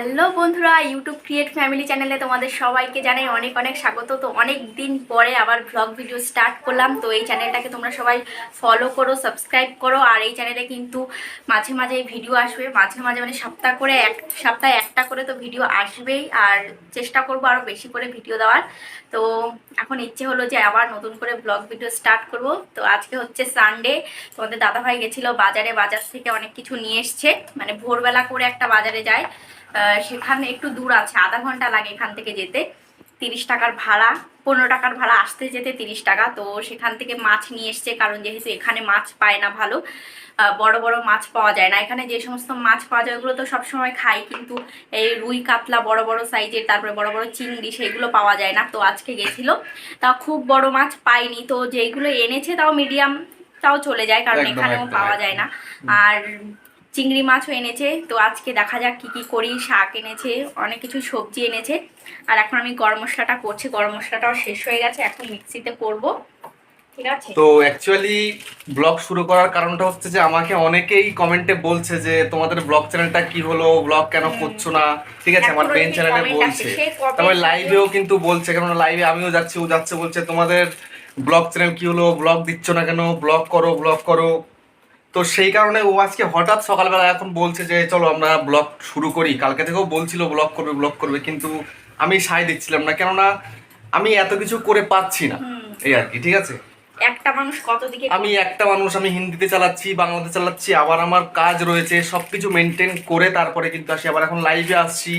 Hello বন্ধুরা YouTube create family চ্যানেলে তোমাদের সবাইকে জানাই অনেক অনেক স্বাগত। তো অনেক দিন পরে আবার ব্লগ ভিডিও স্টার্ট করলাম। তো এই চ্যানেলটাকে তোমরা সবাই ফলো করো সাবস্ক্রাইব করো। আর এই চ্যানেলে কিন্তু মাঝে মাঝে ভিডিও আসবে। মাঝে মাঝে মানে সপ্তাহ করে এক, সপ্তাহে একটা করে তো ভিডিও আসবেই। আর চেষ্টা করব আরও বেশি করে ভিডিও দেওয়ার। তো এখন ইচ্ছে হলো যে আবার নতুন করে ব্লগ ভিডিও স্টার্ট করব। তো আজকে হচ্ছে সানডে তোমাদের দাদাভাই গেছিল বাজারে, বাজার থেকে অনেক কিছু নিয়ে এসছে। মানে ভোরবেলা করে একটা বাজারে যায়। সেখানে একটু দূর আছে আধা ঘণ্টা লাগে এখান থেকে যেতে। তিরিশ টাকার ভাড়া পনেরো টাকার ভাড়া আসতে যেতে তিরিশ টাকা। তো সেখান থেকে মাছ নিয়ে এসছে কারণ যেহেতু এখানে মাছ পায় না ভালো বড় বড় মাছ পাওয়া যায় না। এখানে যে সমস্ত মাছ পাওয়া যায় ওগুলো তো সবসময় খাই কিন্তু এই রুই কাতলা বড় বড় সাইজের তারপরে বড় বড় চিংড়ি সেগুলো পাওয়া যায় না। তো আজকে গেছিল তাও খুব বড় মাছ পাইনি। তো যেগুলো এনেছে তাও মিডিয়াম তাও চলে যায় কারণ এখানেও পাওয়া যায় না। আর চিংড়ি মাছও এনেছে। তো আজকে দেখা যাক কি কি করি। শাক এনেছে অনেক কিছু সবজি এনেছে। আর এখন আমি গরম মশলাটা করছি। গরম মশলাটাও শেষ হয়ে গেছে। এখন মিক্সিতে করব। ঠিক আছে? তো অ্যাকচুয়ালি ব্লগ শুরু করার কারণটা হচ্ছে যে আমাকে অনেকেই কমেন্টে বলছে যে তোমাদের ব্লগ চ্যানেলটা কি হলো? ব্লগ কেন করছ না? ঠিক আছে আমার মেন চ্যানেলে বলছে। তারপরে লাইভেও কিন্তু বলছে কেন লাইভে আমিও যাচ্ছি ও যাচ্ছে বলছে তোমাদের ব্লগ চ্যানেল কি হলো? ব্লগ দিচ্ছ না কেন? ব্লগ করো ব্লগ করো। তো সেই কারণে ও আজকে হঠাৎ সকালবেলা এখন বলছে যে চলো আমরা ব্লগ শুরু করি। কালকে থেকেও বলছিল ব্লগ করবে ব্লগ করবে। কিন্তু আমি সাই দিচ্ছিলাম না কেননা আমি এত কিছু করে পাচ্ছি না। এই আর কি ঠিক আছে? একটা মানুষ কত দিকে আমি একটা মানুষ আমি হিন্দিতে চালাচ্ছি বাংলাতে চালাচ্ছি আবার আমার কাজ রয়েছে সবকিছু মেনটেন করে তারপরে কিন্তু আসি। আবার এখন লাইভে আসছি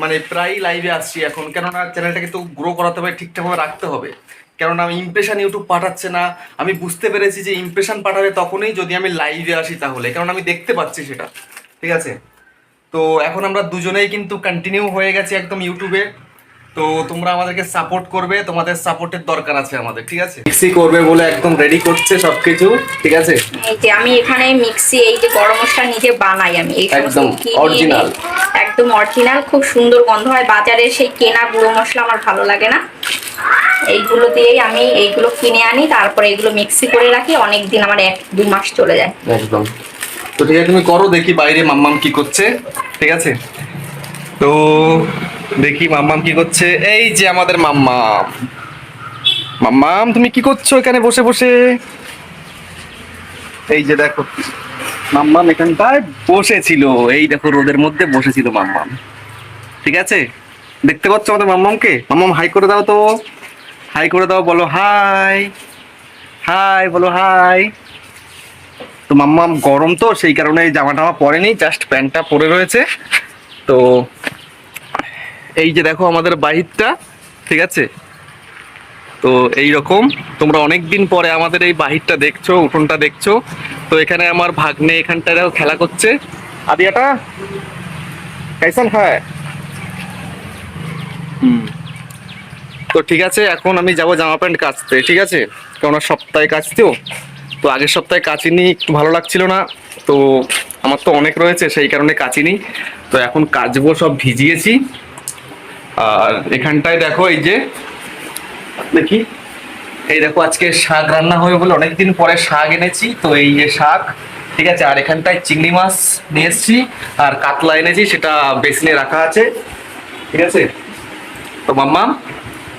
মানে প্রায় লাইভে আসছি এখন। কেননা চ্যানেলটাকে তো গ্রো করাতে হবে ঠিকঠাকভাবে রাখতে হবে। কেননা আমি ইমপ্রেশন ইউটিউব পাঠাচ্ছে না। আমি বুঝতে পেরেছি যে ইমপ্রেশন পাঠাবে তখনই যদি আমি লাইভে আসি তাহলে। কারণ আমি দেখতে পাচ্ছি সেটা। ঠিক আছে? তো এখন আমরা দুজনেই কিন্তু কন্টিনিউ হয়ে গেছি একদম ইউটিউবে তো তোমরা আমাদেরকে সাপোর্ট করবে। তোমাদের সাপোর্টের দরকার আছে আমাদের। ঠিক আছে? মিক্সি করবে বলে একদম রেডি করছে সবকিছু। ঠিক আছে? এই যে আমি এখানে মিক্সি এই যে গরম মশলা নিজে বানাই আমি। একদম অরিজিনাল একদম অরিজিনাল খুব সুন্দর গন্ধ হয়। বাজারে সেই কেনা গুঁড়ো মশলা আমার ভালো লাগে না। এইগুলো দিয়েই আমি এইগুলো কিনে আনি, তারপরে এগুলো মিক্সি করে রাখি অনেক দিন আমার এক দুই মাস চলে যায়। একদম। তো ঠিক আছে, তুমি করো, দেখি বাইরে মাম্মাম কি করছে, ঠিক আছে? তো দেখি মাম্মাম কি করছে, এই যে আমাদের মাম্মাম। মাম্মাম, তুমি কি করছ এখানে বসে বসে? এই যে দেখো, মাম্মাম এখানটায় বসেছিল। এই দেখো, রোদের মধ্যে বসেছিল মাম্মাম। ঠিক আছে? দেখতে পাচ্ছ আমাদের মাম্মামকে? মাম্মাম হাই করে দাও তো। হাই করে দাও, বলো হাই। হাই, বলো হাই। তো মাম্মা, গরম তো, সেই কারণে জামা টামা পরেনি জাস্ট প্যান্টটা পরে রয়েছে। তো এই যে দেখো আমাদের বাহিরটা, ঠিক আছে? তো এই রকম তোমরা অনেক দিন পরে আমাদের এই বাহিরটা দেখছ, উঠোনটা দেখছ। তো এখানে আমার ভাগ্নে এখানটায় দেখো খেলা করছে। আদিয়াটা? কাইসান হ্যাঁ। হুম। তো ঠিক আছে, এখন আমি যাব জামা প্যান্ট কাচতে, ঠিক আছে? কেননা সপ্তাহে কাচতেও, তো আগের সপ্তাহে কাচিনি, একটু ভালো লাগছিল না, তো আমার তো অনেক রয়েছে, সেই কারণে কাচিনি। তো এখন কাচবো, সব ভিজিয়েছি। আর এখানটায় দেখো এই যে, দেখি। এই দেখো আজকে শাক রান্না হবে বলে অনেকদিন পরে শাক এনেছি, তো এই যে শাক, ঠিক আছে? আর এখানটায় চিংড়ি মাছ নিয়ে এসেছি, আর কাতলা এনেছি, সেটা বেসিনে রাখা আছে, ঠিক আছে? তো মাম্মা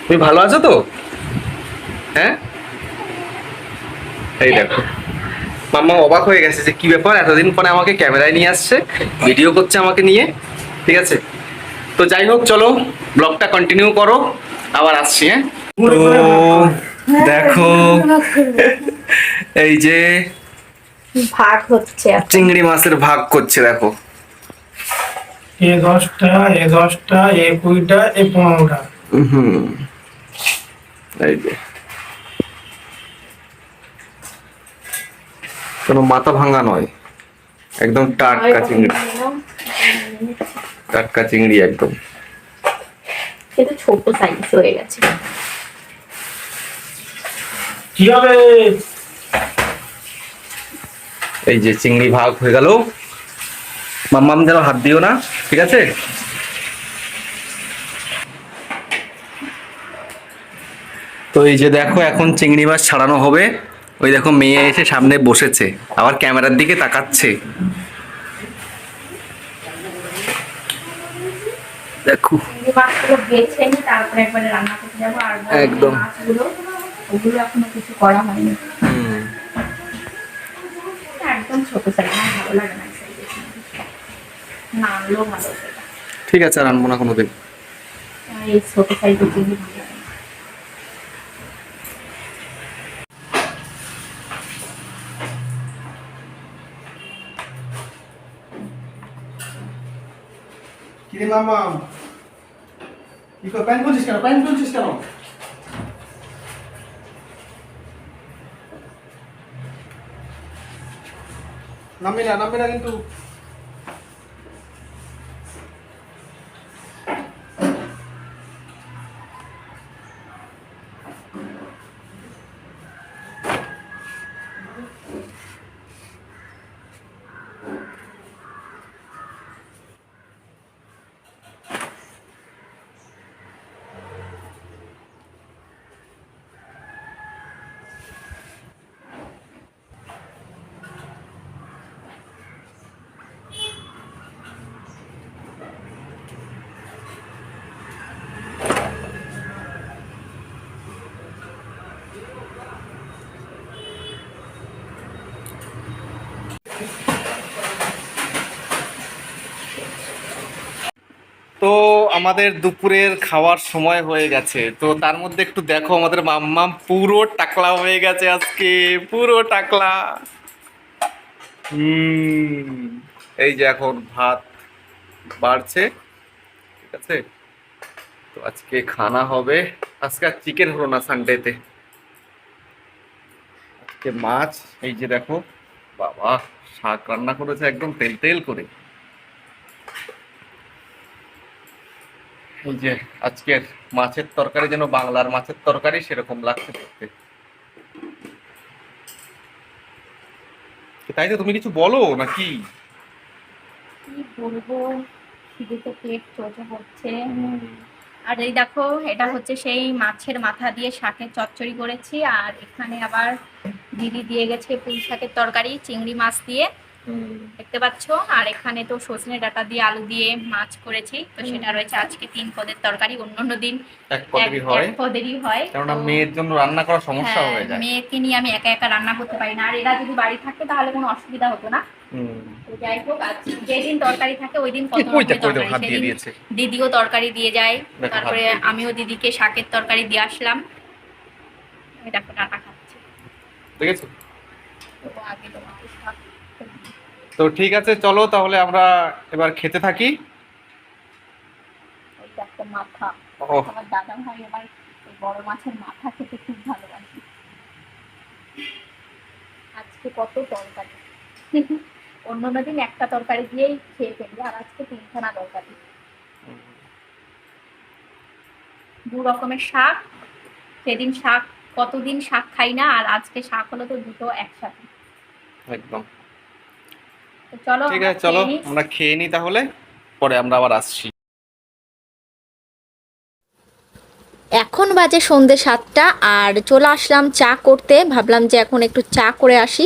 তুমি ভালো আছো তো? হ্যাঁ? এই দেখো। মাম্মা অবাক হয়ে গেছে যে কি ব্যাপার এতদিন পরে আমাকে ক্যামেরায় নিয়ে আসছে ভিডিও করছে আমাকে নিয়ে ঠিক আছে? তো যাই হোক চলো ব্লগটা কন্টিনিউ করো আবার আসছি হ্যাঁ? তো দেখো এই যে ভাগ হচ্ছে চিংড়ি মাছের ভাগ করছে দেখো। এ দশটা এ দশটা এ কুড়িটা এ পনেরোটা। হুম। এই যে। কোনো মাথা ভাঙা নয়। একদম টাটকা চিংড়ি। টাটকা চিংড়ি একদম। ছোট সাইজ হয়ে গেছে। কি হবে? এই যে চিংড়ি ভাগ হয়ে গেল। মাম্মাম যেন হাত দিও না ঠিক আছে? তো এই যে দেখো এখন চিংড়ি মাছ ছাড়ানো হবে। ওই দেখো মেয়ে এসে সামনে বসেছে। আবার ক্যামেরার দিকে তাকাচ্ছে। দেখো। একদম। ওগুলো এখনও কিছু করা হয়নি। একদম ছোট সাইজ ভালো লাগে না এই সাইজের চিংড়ি। না আনলেও ভালো ঠিক আছে আর আনব না কোনোদিন। এই ছোট সাইজের চিংড়ি ভালো লাগে না। কিরে মামা কি কর প্যান্ট খুলছিস কেন প্যান্ট খুলছিস কেন তো আমাদের দুপুরের খাওয়ার সময় হয়ে গেছে। তো তার মধ্যে একটু দেখো আমাদের মাম্মাম পুরো টাকলা হয়ে গেছে আজকে, পুরো টাকলা। হুম, এই যে এখন ভাত বাড়ছে, ঠিক আছে? তো আজকে খানা হবে, আজকে আর চিকেন হলো না সানডেতে আজকে মাছ, এই যে দেখো, বাবা, শাক রান্না করেছে একদম তেল তেল করে। যে আজকের মাছের তরকারি যেন বাংলার মাছের তরকারি সেরকম লাগছে দেখতে। তাই তো তুমি কিছু বলো নাকি? কি বলব? আর এই দেখো, এটা হচ্ছে সেই মাছের মাথা দিয়ে শাকের চচ্চড়ি করেছি, আর এখানে আবার দিদি দিয়ে গেছে পুঁই শাকের তরকারি, চিংড়ি মাছ দিয়ে। দেখতে পাচ্ছ? আর এখানে তো সজনে ডাটা দিয়ে আলু দিয়ে মাছ করেছি। তো সেটা রয়েছে আজকে তিন পদের তরকারি অন্য অন্য দিন এক পদেরই হয়। পদেরই হয়। কেননা মেয়ের জন্য রান্না করা সমস্যা হ্যাঁ, হয়ে যায়। মেয়েকে নিয়ে আমি একা একা রান্না করতে পারি না। আর এরা যদি বাড়ি থাকতো তাহলে কোনো অসুবিধা হতো না। হুম। যাই হোক যেদিন তরকারি থাকে ওই দিন দিদিও তরকারি দিয়ে যায়। তারপরে আমিও দিদিকে শাকের তরকারি দিয়ে আসলাম। দেখো ডাটা খাচ্ছে। ঠিক আছে আগে তোমাকে তো ঠিক আছে চলো তাহলে আমরা এবার খেতে থাকি। মাথা। আমার দাদা ভাই বড় মাছের মাথা খেতে খুব ভালোবাসে। আজকে কত তরকারি। অন্য অন্য দিন একটা তরকারি দিয়েই খেয়ে ফেলি আর আজকে তিনখানা তরকারি। দু রকমের শাক সেদিন শাক কতদিন শাক খাই না আর আজকে শাক হলো তো দুটো একসাথে। একদম। চলো ঠিক আছে চলো আমরা খেয়ে নিই তাহলে পরে আমরা আবার আসছি। এখন বাজে সন্ধে সাতটা আর চলে আসলাম চা করতে। ভাবলাম যে এখন একটু চা করে আসি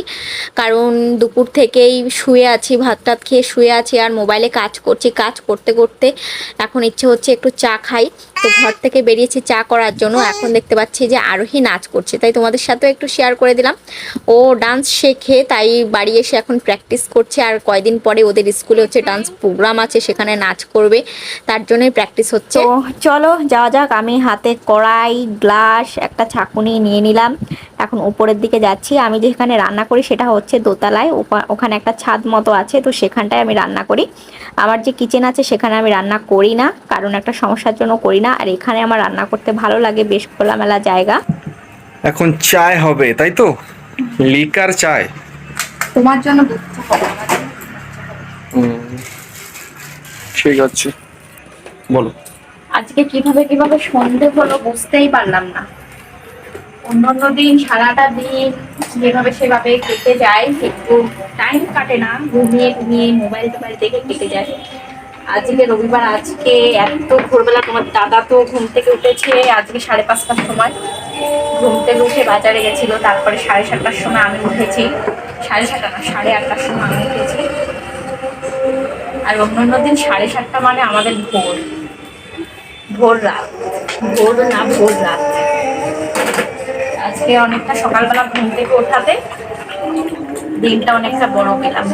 কারণ দুপুর থেকেই শুয়ে আছি ভাত টাত খেয়ে শুয়ে আছি আর মোবাইলে কাজ করছি কাজ করতে করতে এখন ইচ্ছে হচ্ছে একটু চা খাই। তো ঘর থেকে বেরিয়েছি চা করার জন্য। এখন দেখতে পাচ্ছি যে আরোহী নাচ করছে। তাই তোমাদের সাথেও একটু শেয়ার করে দিলাম। ও ডান্স শেখে তাই বাড়ি এসে এখন প্র্যাকটিস করছে। আর কয়দিন পরে ওদের স্কুলে হচ্ছে ডান্স প্রোগ্রাম আছে সেখানে নাচ করবে। তার জন্যই প্র্যাকটিস হচ্ছে। চলো যাওয়া যাক। আমি হাতে কড়াই গ্লাস একটা ছাকুনি নিয়ে নিলাম। এখন উপরের দিকে যাচ্ছি আমি যেখানে রান্না করি সেটা হচ্ছে দোতলায় ওপা- ওখানে একটা ছাদ মতো আছে তো সেখানটায় আমি রান্না করি। আমার যে কিচেন আছে সেখানে আমি রান্না করি না কারণ একটা সমস্যার জন্য করি না আর এখানে আমার রান্না করতে ভালো লাগে বেশ খোলামেলা জায়গা। এখন চায় হবে তাই তো? লিকার চায়। তোমার জন্য ঠিক আছে। বলো। আজকে কীভাবে কীভাবে সন্ধে হলো বুঝতেই পারলাম না। অন্য অন্য দিন, সারাটা দিন যেভাবে সেভাবে কেটে যায় একটু টাইম কাটে না। ঘুমিয়ে ঘুমিয়ে মোবাইল টোবাইল দেখে কেটে যায়। আজকে রবিবার, আজকে এত ভোরবেলা তোমার দাদা তো ঘুম থেকে উঠেছে, আজকে সাড়ে পাঁচটার সময়। ঘুম থেকে উঠে বাজারে গেছিল, তারপরে সাড়ে সাতটার সময় আমি উঠেছি। সাড়ে সাতটা না, সাড়ে আটটার সময় আমি উঠেছি। আর অন্য অন্য দিন সাড়ে সাতটা মানে আমাদের ভোর। ভোর রাত। ভোর না, ভোর রাত। আজকে অনেকটা সকালবেলা ঘুম থেকে ওঠাতে দিনটা অনেকটা বড় পেলাম।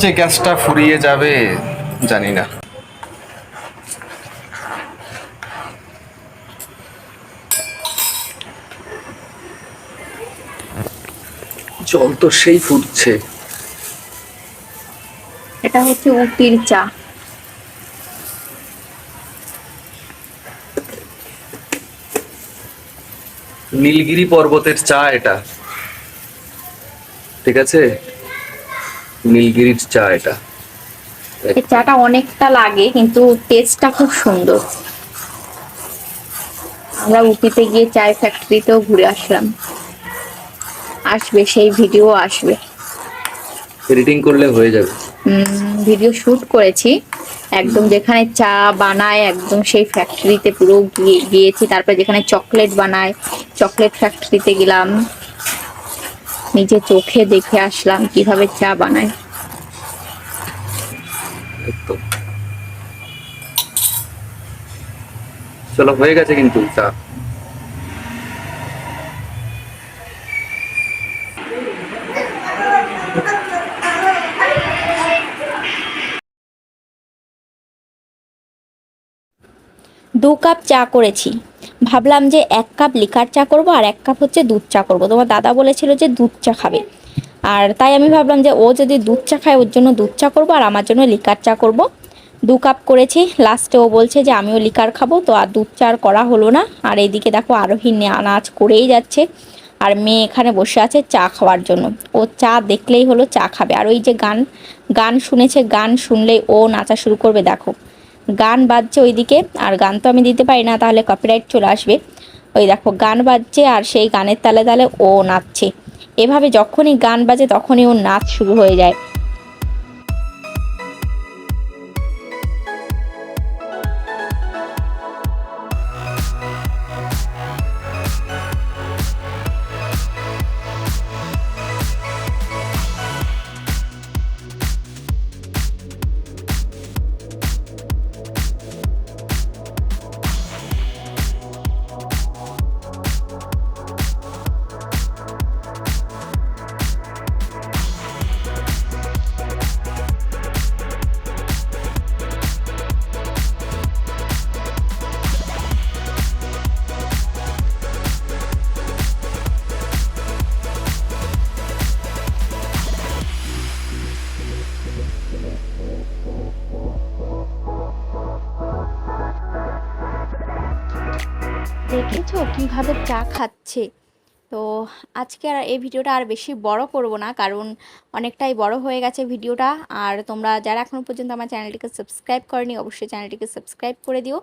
যে গ্যাসটা ফুরিয়ে যাবে জানি না। জল তো সেই ফুটছে। এটা হচ্ছে উটির চা। নীলগিরি পর্বতের চা এটা। ঠিক আছে? নীলগিরির চা এটা। এই চাটা অনেকটা লাগে কিন্তু টেস্টটা খুব সুন্দর। আমরা উটিতে গিয়ে চায় ফ্যাক্টরিতেও ঘুরে আসলাম। আসবে সেই ভিডিও আসবে। এডিটিং করলে হয়ে যাবে। ভিডিও শুট করেছি। একদম যেখানে চা বানায় একদম সেই ফ্যাক্টরিতে পুরো গিয়ে গিয়েছি। তারপরে যেখানে চকলেট বানায় চকলেট ফ্যাক্টরিতে গেলাম। নিজে চোখে দেখে আসলাম কীভাবে চা বানায়। চলো হয়ে গেছে কিন্তু চা। দু কাপ চা করেছি। ভাবলাম যে এক কাপ লিকার চা করব আর এক কাপ হচ্ছে দুধ চা করব। তোমার দাদা বলেছিল যে দুধ চা খাবে। আর তাই আমি ভাবলাম যে ও যদি দুধ চা খায়, ওর জন্য দুধ চা করব আর আমার জন্য লিকার চা করব। দু কাপ করেছি। লাস্টে ও বলছে যে আমিও লিকার খাব। তো আর দুধ চা আর করা হলো না। আর এইদিকে দেখো আরোহী নাচ করেই যাচ্ছে। আর মেয়ে এখানে বসে আছে চা খাওয়ার জন্য। ও চা দেখলেই হলো চা খাবে। আর ওই যে গান গান শুনেছে, গান শুনলেই ও নাচা শুরু করবে, দেখো। গান বাজছে ওইদিকে, আর গান তো আমি দিতে পারি না, তাহলে কপিরাইট চলে আসবে। ওই দেখো, গান বাজছে আর সেই গানের তালে তালে ও নাচছে। এভাবে যখনই গান বাজে তখনই ওর নাচ শুরু হয়ে যায়। কীভাবে চা খাচ্ছে। তো আজকে আর এই ভিডিওটা আর বেশি বড় করব না, কারণ অনেকটাই বড় হয়ে গেছে ভিডিওটা। আর তোমরা যারা এখনও পর্যন্ত আমার চ্যানেলটিকে সাবস্ক্রাইব করনি, অবশ্যই চ্যানেলটিকে সাবস্ক্রাইব করে দিও।